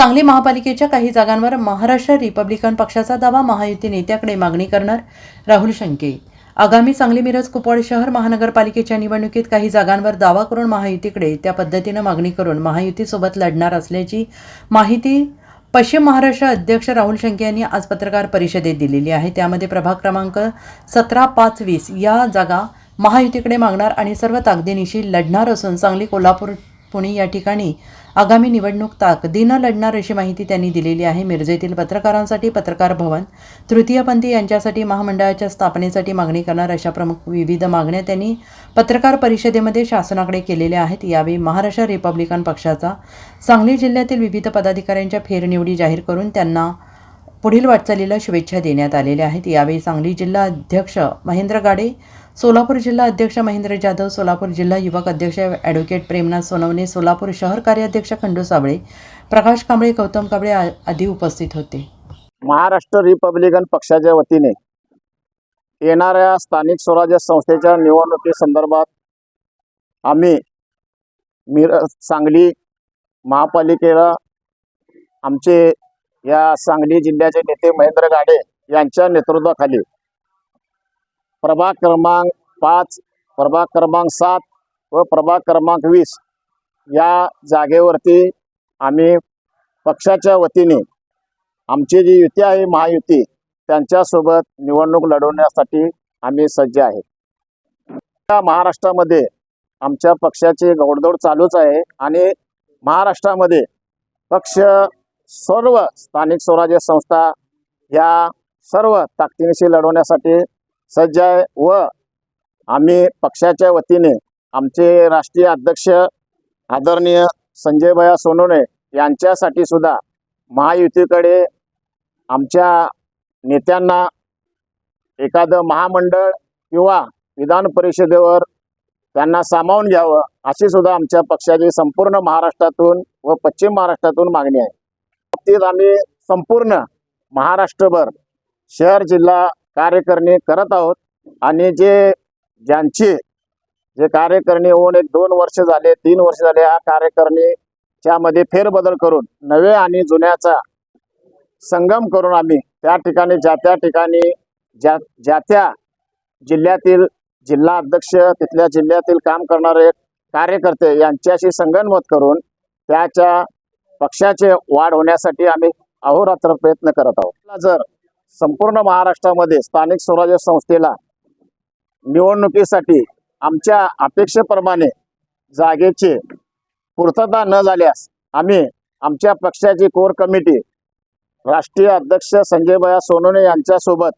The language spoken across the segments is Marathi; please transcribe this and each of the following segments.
सांगली महापालिकेच्या काही जागांवर महाराष्ट्र रिपब्लिकन पक्षाचा दावा महायुती नेत्याकडे मागणी करणार राहुल शंके. आगामी सांगली मिरज कुपवाड शहर महानगरपालिकेच्या निवडणुकीत काही जागांवर दावा करून महायुतीकडे त्या पद्धतीनं मागणी करून महायुतीसोबत लढणार असल्याची माहिती पश्चिम महाराष्ट्र अध्यक्ष राहुल शंके यांनी आज पत्रकार परिषदेत दिलेली आहे. त्यामध्ये प्रभाग क्रमांक सतरा पाच वीस या जागा महायुतीकडे मागणार आणि सर्व ताकदीनिशी लढणार असून सांगली कोल्हापूर पुणे या ठिकाणी आगामी निवडणूक ताकदीनं लढणार अशी माहिती त्यांनी दिलेली आहे. मिरजेतील पत्रकारांसाठी पत्रकार भवन तृतीयपंथी यांच्यासाठी महामंडळाच्या स्थापनेसाठी मागणी करणार अशा प्रमुख विविध मागण्या त्यांनी पत्रकार परिषदेमध्ये शासनाकडे केलेल्या आहेत. यावेळी महाराष्ट्र रिपब्लिकन पक्षाचा सांगली जिल्ह्यातील विविध पदाधिकाऱ्यांच्या फेरनिवडी जाहीर करून त्यांना पुढील वाटचालीला शुभेच्छा देण्यात आलेल्या आहेत. यावेळी सांगली जिल्हा अध्यक्ष महेंद्र गाडे सोलापूर जिल्हा अध्यक्ष महेंद्र जाधव सोलापूर जिल्हा युवक अध्यक्ष ॲडव्होकेट प्रेमनाथ सोनवणे सोलापूर शहर कार्याध्यक्ष खंडू साबळे प्रकाश कांबळे गौतम कांबळे आदी उपस्थित होते. महाराष्ट्र रिपब्लिकन पक्षाच्या वतीने येणाऱ्या स्थानिक स्वराज्य संस्थेच्या निवडणुकीसंदर्भात आम्ही मिर सांगली महापालिकेला आमचे या सांगली जिल्ह्याचे नेते महेंद्र गाडे यांच्या नेतृत्वाखाली प्रभाग क्रमांक पाच प्रभाग क्रमांक सात व प्रभाग क्रमांक वीस. या जागेवरती आम्ही पक्षाच्या वतीने आमची जी युती आहे महायुती त्यांच्यासोबत निवडणूक लढवण्यासाठी आम्ही सज्ज आहे. या महाराष्ट्रामध्ये आमच्या पक्षाची घोडदौड चालूच आहे आणि महाराष्ट्रामध्ये पक्ष सर्व स्थानिक स्वराज्य संस्था ह्या सर्व ताकदीनिशी लढवण्यासाठी सज्ज आहे व आम्ही पक्षाच्या वतीने आमचे राष्ट्रीय अध्यक्ष आदरणीय संजयभया सोनोने यांच्यासाठी सुद्धा महायुतीकडे आमच्या नेत्यांना एखादं महामंडळ किंवा विधान परिषदेवर त्यांना सामावून घ्यावं अशी सुद्धा आमच्या पक्षाची संपूर्ण महाराष्ट्रातून व पश्चिम महाराष्ट्रातून मागणी आहे. बाबतीत आम्ही संपूर्ण महाराष्ट्रभर शहर जिल्हा कार्यकारिणी करत आहोत. आणि जे ज्यांचे जे कार्यकारिणी होऊन एक दोन वर्ष झाले तीन वर्ष झाले या कार्यकारिणीच्या मध्ये फेरबदल करून नवे आणि जुन्याचा संगम करून आम्ही त्या ठिकाणी ज्या त्या ठिकाणी ज्या ज्या त्या जिल्ह्यातील जिल्हा अध्यक्ष तिथल्या जिल्ह्यातील काम करणारे कार्यकर्ते यांच्याशी संगनमत करून त्याच्या पक्षाचे वाढ होण्यासाठी आम्ही अहोरात्र प्रयत्न करत आहोत. जर संपूर्ण महाराष्ट्रामध्ये स्थानिक स्वराज्य संस्थेला निवडणुकीसाठी आमच्या अपेक्षेप्रमाणे जागेची पूर्तता न झाल्यास आम्ही आमच्या पक्षाची कोर कमिटी राष्ट्रीय अध्यक्ष संजयभया सोनोने यांच्यासोबत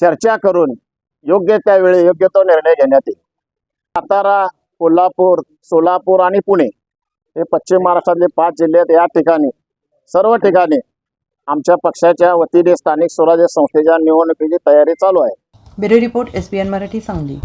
चर्चा करून योग्य त्यावेळी योग्य तो निर्णय घेण्यात येईल. सातारा कोल्हापूर सोलापूर आणि पुणे हे पश्चिम महाराष्ट्रातले पाच जिल्हे आहेत या ठिकाणी सर्व ठिकाणी आमच्या पक्षाच्या वतीने स्थानिक स्वराज्य संस्थेच्या निवडणुकीची तयारी चालू आहे. Bureau report S Marathi Sangli.